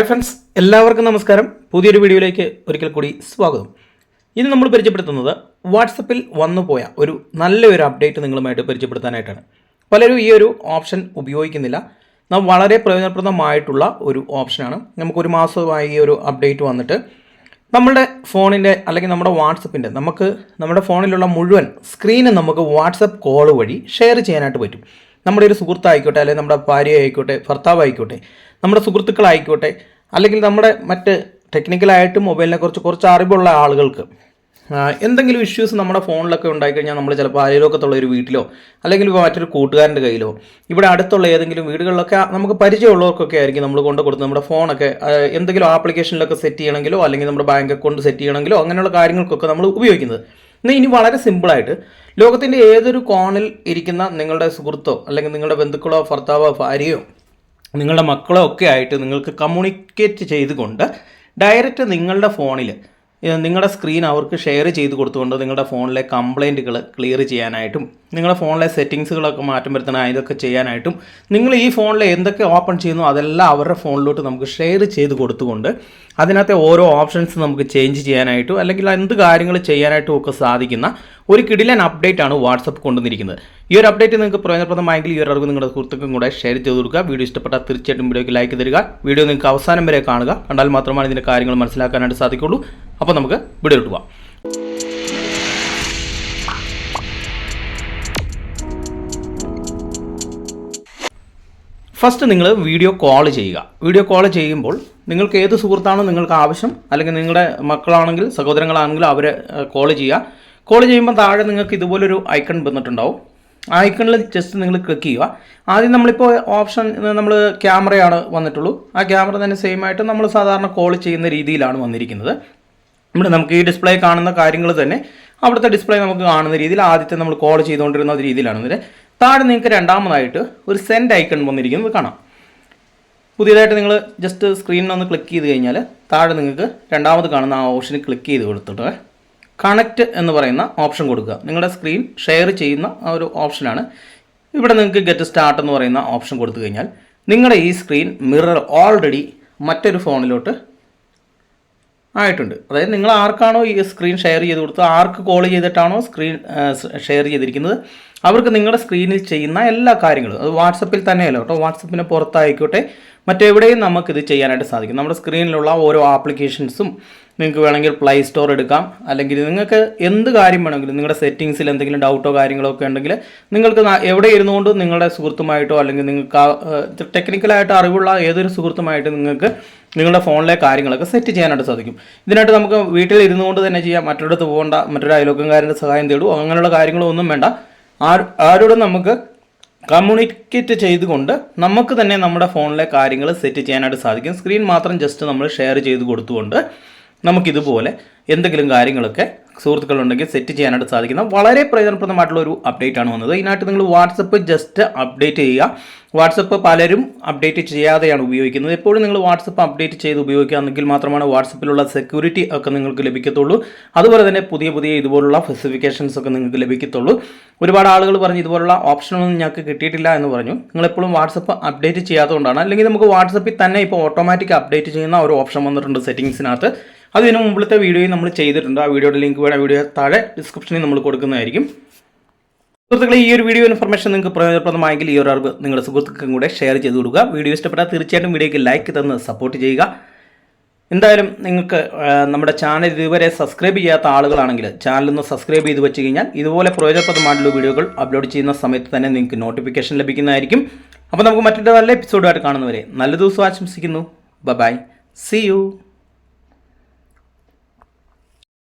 Hi friends എല്ലാവർക്കും നമസ്കാരം. പുതിയൊരു വീഡിയോയിലേക്ക് ഒരിക്കൽ കൂടി സ്വാഗതം. ഇന്ന് നമ്മൾ പരിചയപ്പെടുത്തുന്നത് വാട്സപ്പിൽ വന്നു പോയ ഒരു നല്ലൊരു അപ്ഡേറ്റ് നിങ്ങളുമായിട്ട് പരിചയപ്പെടുത്താനായിട്ടാണ്. പലരും ഈ ഒരു ഓപ്ഷൻ ഉപയോഗിക്കുന്നില്ല. നാം വളരെ പ്രയോജനപ്രദമായിട്ടുള്ള ഒരു ഓപ്ഷനാണ് നമുക്കൊരു മാസമായി ഈ ഒരു അപ്ഡേറ്റ് വന്നിട്ട് നമ്മുടെ ഫോണിന്റെ അല്ലെങ്കിൽ നമ്മുടെ വാട്സപ്പിന്റെ നമുക്ക് നമ്മുടെ ഫോണിലുള്ള മുഴുവൻ സ്ക്രീനും നമുക്ക് വാട്സപ്പ് കോൾ വഴി ഷെയർ ചെയ്യാനായിട്ട് പറ്റും. നമ്മുടെ ഒരു സുഹൃത്തായിക്കോട്ടെ അല്ലെങ്കിൽ നമ്മുടെ ഭാര്യ ആയിക്കോട്ടെ ഭർത്താവ് ആയിക്കോട്ടെ നമ്മുടെ സുഹൃത്തുക്കളായിക്കോട്ടെ അല്ലെങ്കിൽ നമ്മുടെ മറ്റ് ടെക്നിക്കലായിട്ട് മൊബൈലിനെ കുറിച്ച് കുറച്ച് അറിവുള്ള ആളുകൾക്ക് എന്തെങ്കിലും ഇഷ്യൂസ് നമ്മുടെ ഫോണിലൊക്കെ ഉണ്ടായിക്കഴിഞ്ഞാൽ നമ്മൾ ചിലപ്പോൾ അയലോക്കത്തുള്ള ഒരു വീട്ടിലോ അല്ലെങ്കിൽ മറ്റൊരു കൂട്ടുകാരന്റെ കയ്യിലോ ഇവിടെ അടുത്തുള്ള ഏതെങ്കിലും വീടുകളിലൊക്കെ നമുക്ക് പരിചയമുള്ളവർക്കൊക്കെ ആയിരിക്കും നമ്മൾ കൊണ്ട് കൊടുത്ത് നമ്മുടെ ഫോണൊക്കെ എന്തെങ്കിലും ആപ്ലിക്കേഷനിലൊക്കെ സെറ്റ് ചെയ്യണമെങ്കിലോ അല്ലെങ്കിൽ നമ്മുടെ ബാങ്ക് അക്കൗണ്ട് സെറ്റ് ചെയ്യണമെങ്കിലോ അങ്ങനെയുള്ള കാര്യങ്ങൾക്കൊക്കെ നമ്മൾ ഉപയോഗിക്കുന്നത്. എന്നാൽ ഇനി വളരെ സിമ്പിളായിട്ട് ലോകത്തിന്റെ ഏതൊരു കോണിൽ ഇരിക്കുന്ന നിങ്ങളുടെ സുഹൃത്തോ അല്ലെങ്കിൽ നിങ്ങളുടെ ബന്ധുക്കളോ ഭർത്താവോ ഭാര്യയോ നിങ്ങളുടെ മക്കളോ ഒക്കെ ആയിട്ട് നിങ്ങൾക്ക് കമ്മ്യൂണിക്കേറ്റ് ചെയ്തുകൊണ്ട് ഡയറക്റ്റ് നിങ്ങളുടെ ഫോണിൽ നിങ്ങളുടെ സ്ക്രീൻ അവർക്ക് ഷെയർ ചെയ്ത് കൊടുത്തുകൊണ്ട് നിങ്ങളുടെ ഫോണിലെ കംപ്ലൈന്റുകൾ ക്ലിയർ ചെയ്യാനായിട്ടും നിങ്ങളുടെ ഫോണിലെ സെറ്റിങ്സുകളൊക്കെ മാറ്റം വരുത്തണം ഇതൊക്കെ ചെയ്യാനായിട്ടും നിങ്ങൾ ഈ ഫോണിൽ എന്തൊക്കെ ഓപ്പൺ ചെയ്യുന്നു അതെല്ലാം അവരുടെ ഫോണിലോട്ട് നമുക്ക് ഷെയർ ചെയ്ത് കൊടുത്തുകൊണ്ട് അതിനകത്തെ ഓരോ ഓപ്ഷൻസ് നമുക്ക് ചേഞ്ച് ചെയ്യാനായിട്ടും അല്ലെങ്കിൽ എന്ത് കാര്യങ്ങൾ ചെയ്യാനായിട്ടും ഒക്കെ സാധിക്കുന്ന ഒരു കിടിലൻ അപ്ഡേറ്റ് ആണ് വാട്സപ്പ് കൊണ്ടുവന്നിരിക്കുന്നത്. ഈ ഒരു അപ്ഡേറ്റ് നിങ്ങൾക്ക് പ്രയോജനപ്രദമായെങ്കിൽ ഈ ഒരു അറിവ് നിങ്ങളുടെ സുഹൃത്തുക്കളും കൂടെ ഷെയർ ചെയ്ത് കൊടുക്കുക. വീഡിയോ ഇഷ്ടപ്പെട്ടാൽ തീർച്ചയായിട്ടും വീഡിയോയ്ക്ക് ലൈക്ക് തരിക. വീഡിയോ നിങ്ങൾക്ക് അവസാനം വരെ കാണുക. കണ്ടാൽ മാത്രമാണ് ഇതിന്റെ കാര്യങ്ങൾ മനസ്സിലാക്കാനായിട്ട് സാധിക്കുള്ളൂ. അപ്പോൾ നമുക്ക് വീഡിയോ പോവാം. ഫസ്റ്റ് നിങ്ങൾ വീഡിയോ കോൾ ചെയ്യുക. വീഡിയോ കോൾ ചെയ്യുമ്പോൾ നിങ്ങൾക്ക് ഏത് സുഹൃത്താണോ നിങ്ങൾക്ക് ആവശ്യം? അല്ലെങ്കിൽ നിങ്ങളുടെ മക്കളാണെങ്കിൽ സഹോദരങ്ങളാണെങ്കിൽ അവരെ കോൾ ചെയ്യുക. കോൾ ചെയ്യുമ്പോൾ താഴെ നിങ്ങൾക്ക് ഇതുപോലൊരു ഐക്കൺ വന്നിട്ടുണ്ടാവും. ആ ഐക്കണിൽ ജസ്റ്റ് നിങ്ങൾ ക്ലിക്ക് ചെയ്യുക. ആദ്യം നമ്മളിപ്പോൾ ഓപ്ഷൻ നമ്മൾ ക്യാമറയാണ് വന്നിട്ടുള്ളൂ. ആ ക്യാമറ തന്നെ സെയിം ആയിട്ട് നമ്മൾ സാധാരണ കോൾ ചെയ്യുന്ന രീതിയിലാണ് വന്നിരിക്കുന്നത്. ഇവിടെ നമുക്ക് ഈ ഡിസ്പ്ലേ കാണുന്ന കാര്യങ്ങൾ തന്നെ അവിടുത്തെ ഡിസ്പ്ലേ നമുക്ക് കാണുന്ന രീതിയിൽ ആദ്യത്തെ നമ്മൾ കോൾ ചെയ്തുകൊണ്ടിരുന്ന രീതിയിലാണ്. ഇതിൽ താഴെ നിങ്ങൾക്ക് രണ്ടാമതായിട്ട് ഒരു സെൻഡ് ഐക്കൺ വന്നിരിക്കുന്നത് കാണാം. പുതിയതായിട്ട് നിങ്ങൾ ജസ്റ്റ് സ്ക്രീനിലൊന്ന് ക്ലിക്ക് ചെയ്ത് കഴിഞ്ഞാൽ താഴെ നിങ്ങൾക്ക് രണ്ടാമത് കാണുന്ന ആ ഓപ്ഷന് ക്ലിക്ക് ചെയ്ത് കൊടുത്തിട്ട് കണക്റ്റ് എന്ന് പറയുന്ന ഓപ്ഷൻ കൊടുക്കുക. നിങ്ങളുടെ സ്ക്രീൻ ഷെയർ ചെയ്യുന്ന ആ ഒരു ഓപ്ഷനാണ് ഇവിടെ നിങ്ങൾക്ക് ഗെറ്റ് സ്റ്റാർട്ട് എന്ന് പറയുന്ന ഓപ്ഷൻ കൊടുത്തു കഴിഞ്ഞാൽ നിങ്ങളുടെ ഈ സ്ക്രീൻ മിറർ ഓൾറെഡി മറ്റൊരു ഫോണിലോട്ട് ആയിട്ടുണ്ട്. അതായത് നിങ്ങൾ ആർക്കാണോ ഈ സ്ക്രീൻ ഷെയർ ചെയ്ത് കൊടുത്തത് ആർക്ക് കോൾ ചെയ്തിട്ടാണോ സ്ക്രീൻ ഷെയർ ചെയ്തിരിക്കുന്നത് അവർക്ക് നിങ്ങളുടെ സ്ക്രീനിൽ ചെയ്യുന്ന എല്ലാ കാര്യങ്ങളും അത് വാട്സപ്പിൽ തന്നെയല്ല കേട്ടോ വാട്സപ്പിന് പുറത്തായിക്കോട്ടെ മറ്റെവിടെയും നമുക്കിത് ചെയ്യാനായിട്ട് സാധിക്കും. നമ്മുടെ സ്ക്രീനിലുള്ള ഓരോ ആപ്ലിക്കേഷൻസും നിങ്ങൾക്ക് വേണമെങ്കിൽ പ്ലേ സ്റ്റോർ എടുക്കാം. അല്ലെങ്കിൽ നിങ്ങൾക്ക് എന്ത് കാര്യം വേണമെങ്കിലും നിങ്ങളുടെ സെറ്റിങ്സിൽ എന്തെങ്കിലും ഡൗട്ടോ കാര്യങ്ങളോ ഒക്കെ ഉണ്ടെങ്കിൽ നിങ്ങൾക്ക് എവിടെ ഇരുന്നുകൊണ്ട് നിങ്ങളുടെ സുഹൃത്തുമായിട്ടോ അല്ലെങ്കിൽ നിങ്ങൾക്ക് ടെക്നിക്കലായിട്ട് അറിവുള്ള ഏതൊരു സുഹൃത്തുമായിട്ട് നിങ്ങൾക്ക് നിങ്ങളുടെ ഫോണിലെ കാര്യങ്ങളൊക്കെ സെറ്റ് ചെയ്യാനായിട്ട് സാധിക്കും. ഇതിനായിട്ട് നമുക്ക് വീട്ടിൽ ഇരുന്നു കൊണ്ട് തന്നെ ചെയ്യാം. മറ്റൊരിടത്ത് പോകേണ്ട മറ്റൊരു അയലോക്കംകാരന്റെ സഹായം തേടും അങ്ങനെയുള്ള കാര്യങ്ങളൊന്നും വേണ്ട. ആര് ആരോടും നമുക്ക് കമ്മ്യൂണിക്കേറ്റ് ചെയ്തുകൊണ്ട് നമുക്ക് തന്നെ നമ്മുടെ ഫോണിലെ കാര്യങ്ങൾ സെറ്റ് ചെയ്യാനായിട്ട് സാധിക്കും. സ്ക്രീൻ മാത്രം ജസ്റ്റ് നമ്മൾ ഷെയർ ചെയ്ത് കൊടുത്തുകൊണ്ട് നമുക്കിതുപോലെ എന്തെങ്കിലും കാര്യങ്ങളൊക്കെ സുഹൃത്തുക്കളുണ്ടെങ്കിൽ സെറ്റ് ചെയ്യാനായിട്ട് സാധിക്കുന്ന വളരെ പ്രയോജനപ്രദമായിട്ടുള്ള ഒരു അപ്ഡേറ്റ് ആണ് വന്നത്. ഇതിനായിട്ട് നിങ്ങൾ വാട്സപ്പ് ജസ്റ്റ് അപ്ഡേറ്റ് ചെയ്യുക. വാട്സപ്പ് പലരും അപ്ഡേറ്റ് ചെയ്യാതെയാണ് ഉപയോഗിക്കുന്നത്. എപ്പോഴും നിങ്ങൾ വാട്സപ്പ് അപ്ഡേറ്റ് ചെയ്ത് ഉപയോഗിക്കുകയാണെങ്കിൽ മാത്രമാണ് വാട്സപ്പിലുള്ള സെക്യൂരിറ്റി ഒക്കെ നിങ്ങൾക്ക് ലഭിക്കത്തുള്ളൂ. അതുപോലെ തന്നെ പുതിയ പുതിയ ഇതുപോലുള്ള സ്പെസിഫിക്കേഷൻസ് ഒക്കെ നിങ്ങൾക്ക് ലഭിക്കത്തുള്ളൂ. ഒരുപാട് ആളുകൾ പറഞ്ഞു ഇതുപോലുള്ള ഓപ്ഷനൊന്നും ഞങ്ങൾക്ക് കിട്ടിയിട്ടില്ല എന്ന് പറഞ്ഞു. നിങ്ങൾ എപ്പോഴും വാട്സപ്പ് അപ്ഡേറ്റ് ചെയ്യാത്തതുകൊണ്ടാണ്. അല്ലെങ്കിൽ നമുക്ക് വാട്സപ്പിൽ തന്നെ ഇപ്പോൾ ഓട്ടോമാറ്റിക് അപ്ഡേറ്റ് ചെയ്യുന്ന ഒരു ഓപ്ഷൻ വന്നിട്ടുണ്ട് അതിന് മുമ്പിലത്തെ വീഡിയോയും നമ്മൾ ചെയ്തിട്ടുണ്ട്. ആ വീഡിയോയുടെ ലിങ്ക് വേണം. വീഡിയോ താഴെ ഡിസ്ക്രിപ്ഷനിൽ നമ്മൾ കൊടുക്കുന്നതായിരിക്കും. സുഹൃത്തുക്കളെ ഈ ഒരു വീഡിയോ ഇൻഫർമേഷൻ നിങ്ങൾക്ക് പ്രയോജനപ്രദമായെങ്കിൽ ഈ ഒരു അറിവ് നിങ്ങളുടെ സുഹൃത്തുക്കൾക്കും കൂടെ ഷെയർ ചെയ്ത് കൊടുക്കുക. വീഡിയോ ഇഷ്ടപ്പെട്ടാൽ തീർച്ചയായിട്ടും വീഡിയോയ്ക്ക് ലൈക്ക് തന്ന് സപ്പോർട്ട് ചെയ്യുക. എന്തായാലും നിങ്ങൾക്ക് നമ്മുടെ ചാനൽ ഇതുവരെ സബ്സ്ക്രൈബ് ചെയ്യാത്ത ആളുകളാണെങ്കിൽ ചാനലൊന്ന് സബ്സ്ക്രൈബ് ചെയ്ത് വെച്ച് കഴിഞ്ഞാൽ ഇതുപോലെ പ്രയോജനപ്രദമായിട്ടുള്ള വീഡിയോകൾ അപ്ലോഡ് ചെയ്യുന്ന സമയത്ത് തന്നെ നിങ്ങൾക്ക് നോട്ടിഫിക്കേഷൻ ലഭിക്കുന്നതായിരിക്കും. അപ്പോൾ നമുക്ക് മറ്റൊരു നല്ല എപ്പിസോഡുമായിട്ട് കാണുന്നവരെ നല്ല ദിവസം ആശംസിക്കുന്നു. By C U